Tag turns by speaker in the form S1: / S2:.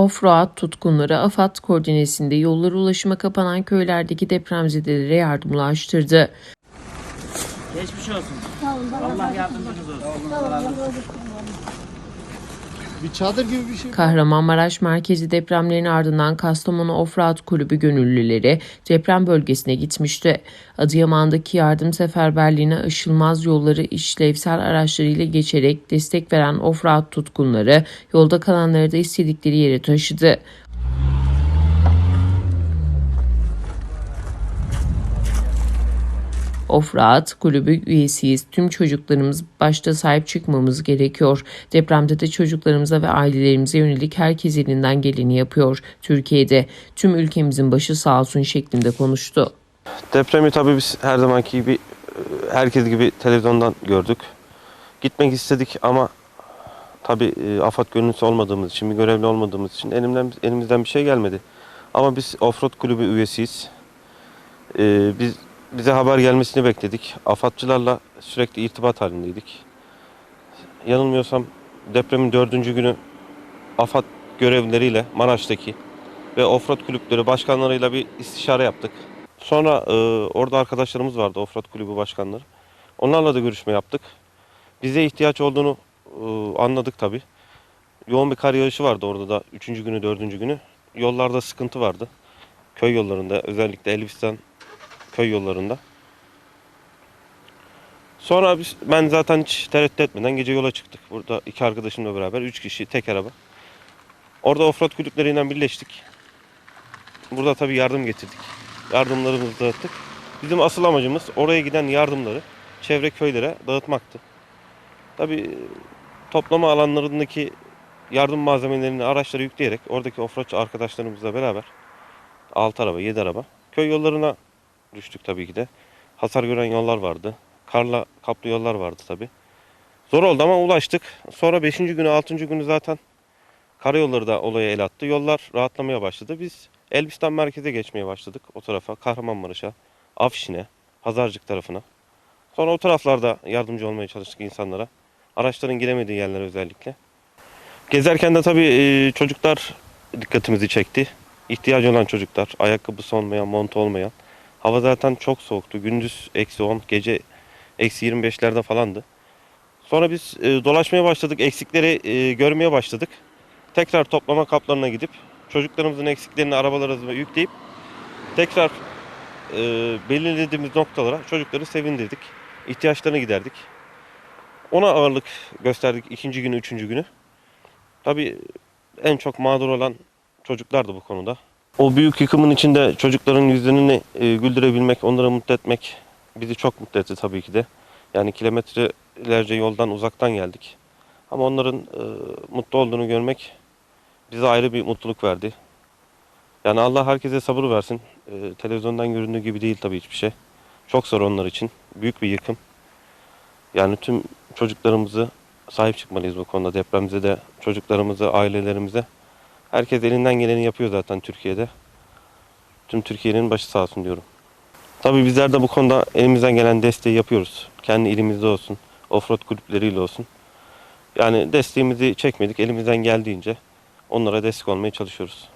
S1: Offroad tutkunları AFAD koordinesinde yollara ulaşıma kapanan köylerdeki depremzedelere yardım ulaştırdı.
S2: Geçmiş olsun. Allah yardımcınız olsun.
S3: Bir çadır gibi bir şey.
S1: Kahramanmaraş merkezi depremlerin ardından Kastamonu Offroad Kulübü gönüllüleri deprem bölgesine gitmişti. Adıyaman'daki yardım seferberliğine aşılmaz yolları işlevsel araçlarıyla geçerek destek veren offroad tutkunları yolda kalanları da istedikleri yere taşıdı. Offroad kulübü üyesiyiz. Tüm çocuklarımız başta sahip çıkmamız gerekiyor. Depremde de çocuklarımıza ve ailelerimize yönelik herkes elinden geleni yapıyor. Türkiye'de tüm ülkemizin başı sağ olsun şeklinde konuştu.
S4: Depremi tabii biz her zamanki gibi herkes gibi televizyondan gördük. Gitmek istedik ama tabii e, AFAD gönüllüsü olmadığımız için, bir görevli olmadığımız için elimden elimizden bir şey gelmedi. Ama biz Offroad Kulübü üyesiyiz. E, biz bize haber gelmesini bekledik. AFAD'cılarla sürekli irtibat halindeydik. Yanılmıyorsam depremin dördüncü günü AFAD görevlileriyle Maraş'taki ve Offroad kulüpleri başkanlarıyla bir istişare yaptık. Sonra e, orada arkadaşlarımız vardı Offroad kulübü başkanları. Onlarla da görüşme yaptık. Bize ihtiyaç olduğunu e, anladık tabii. Yoğun bir kar yağışı vardı orada da üçüncü günü, dördüncü günü. Yollarda sıkıntı vardı. Köy yollarında özellikle Elbistan köy yollarında. Sonra biz, ben zaten hiç tereddüt etmeden gece yola çıktık. Burada iki arkadaşımla beraber üç kişi tek araba. Orada offroad kulüpleriyle birleştik. Burada tabii yardım getirdik. Yardımlarımızı dağıttık. Bizim asıl amacımız oraya giden yardımları çevre köylere dağıtmaktı. Tabii toplama alanlarındaki yardım malzemelerini araçlara yükleyerek oradaki offroad arkadaşlarımızla beraber 6 araba, 7 araba köy yollarına düştük tabii ki de. Hasar gören yollar vardı. Karla kaplı yollar vardı tabii. Zor oldu ama ulaştık. Sonra 5. günü, 6. günü zaten karayolları da olaya el attı. Yollar rahatlamaya başladı. Biz Elbistan merkeze geçmeye başladık o tarafa. Kahramanmaraş'a, Afşin'e, Pazarcık tarafına. Sonra o taraflarda yardımcı olmaya çalıştık insanlara. Araçların giremediği yerlere özellikle. Gezerken de tabii e, çocuklar dikkatimizi çekti. İhtiyacı olan çocuklar, ayakkabısı olmayan, mont olmayan. Hava zaten çok soğuktu. Gündüz eksi 10, gece eksi 25'lerde falandı. Sonra biz e, dolaşmaya başladık, eksikleri e, görmeye başladık. Tekrar toplama kaplarına gidip çocuklarımızın eksiklerini arabalarımıza yükleyip tekrar e, belirlediğimiz noktalara çocukları sevindirdik. ihtiyaçlarını giderdik. Ona ağırlık gösterdik ikinci günü, üçüncü günü. Tabii en çok mağdur olan çocuklardı bu konuda. O büyük yıkımın içinde çocukların yüzlerini e, güldürebilmek, onları mutlu etmek bizi çok mutlu etti tabii ki de. Yani kilometrelerce yoldan uzaktan geldik. Ama onların e, mutlu olduğunu görmek bize ayrı bir mutluluk verdi. Yani Allah herkese sabır versin. E, televizyondan göründüğü gibi değil tabii hiçbir şey. Çok zor onlar için. Büyük bir yıkım. Yani tüm çocuklarımızı sahip çıkmalıyız bu konuda. Depremize de çocuklarımıza, ailelerimize. Herkes elinden geleni yapıyor zaten Türkiye'de. Tüm Türkiye'nin başı sağ olsun diyorum. Tabii bizler de bu konuda elimizden gelen desteği yapıyoruz. Kendi ilimizde olsun, offroad kulüpleriyle olsun. Yani desteğimizi çekmedik, elimizden geldiğince onlara destek olmaya çalışıyoruz.